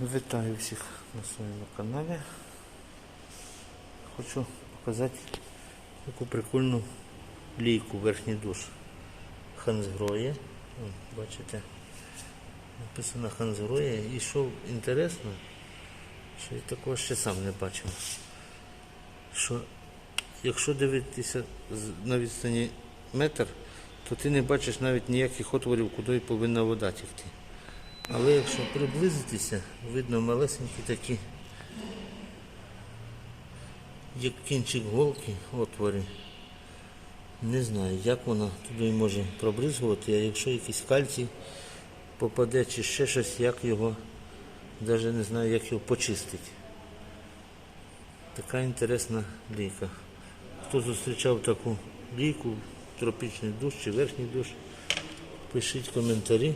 Вітаю всіх на своєму каналі. Хочу показати таку прикольну лійку верхній душ. Хансгроє. Бачите? Написано Хансгроє. І що інтересно, що я такого ще сам не бачив. Що якщо дивитися на відстані метр, то ти не бачиш навіть ніяких отворів, куди повинна вода тікти. Але якщо приблизитися, видно малесенькі такі, як кінчик голки, отвори. Не знаю, як вона туди може пробризгувати, а якщо якийсь кальцій попаде чи ще щось, як його, навіть не знаю, як його почистити. Така інтересна лійка. Хто зустрічав таку лійку, тропічний душ чи верхній душ, пишіть коментарі.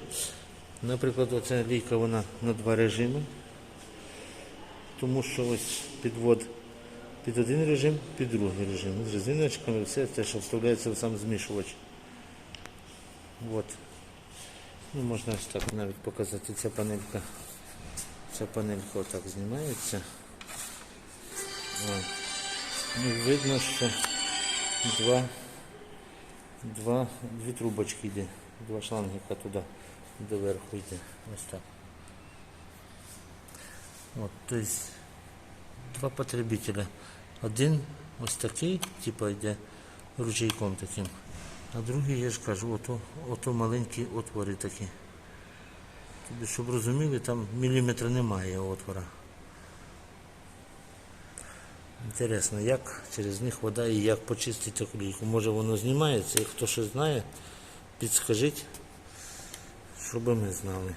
Наприклад, оця лійка вона на два режими, тому що ось підвод під один режим, під другий режим. З резиночками, все те, що вставляється в сам змішувач. От. Ну, можна ось так навіть показати. Ця панелька. Ця панелька отак знімається. О. Ну, видно, що два, два, дві трубочки йде, два шлангика туди доверху йде. Ось так. От, то есть два потребителя. Один ось такий, типа йде ручейком таким. А другий, я ж кажу, ото, ото маленькі отвори такі. Тобі, щоб розуміли, там міліметра немає отвора. Інтересно, як через них вода і як почистити таку. Може воно знімається, і хто ще знає, підскажіть, щоб ми знали.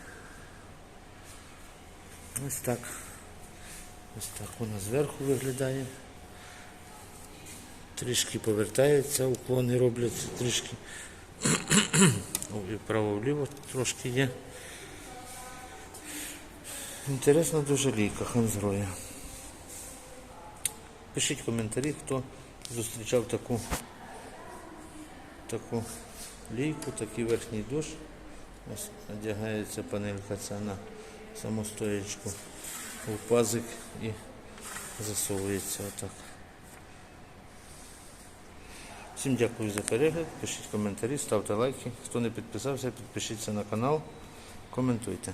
Ось так. Ось так вона зверху виглядає. Трішки повертається, уклони робляться трішки. Вправо-вліво трошки є. Інтересна дуже лійка ханзроя. Пишіть коментарі, хто зустрічав таку, таку лійку, такий верхній душ. Ось одягається панелька ця на самостоячку в пазик і засовується отак. Всім дякую за перегляд, пишіть коментарі, ставте лайки. Хто не підписався, підпишіться на канал, коментуйте.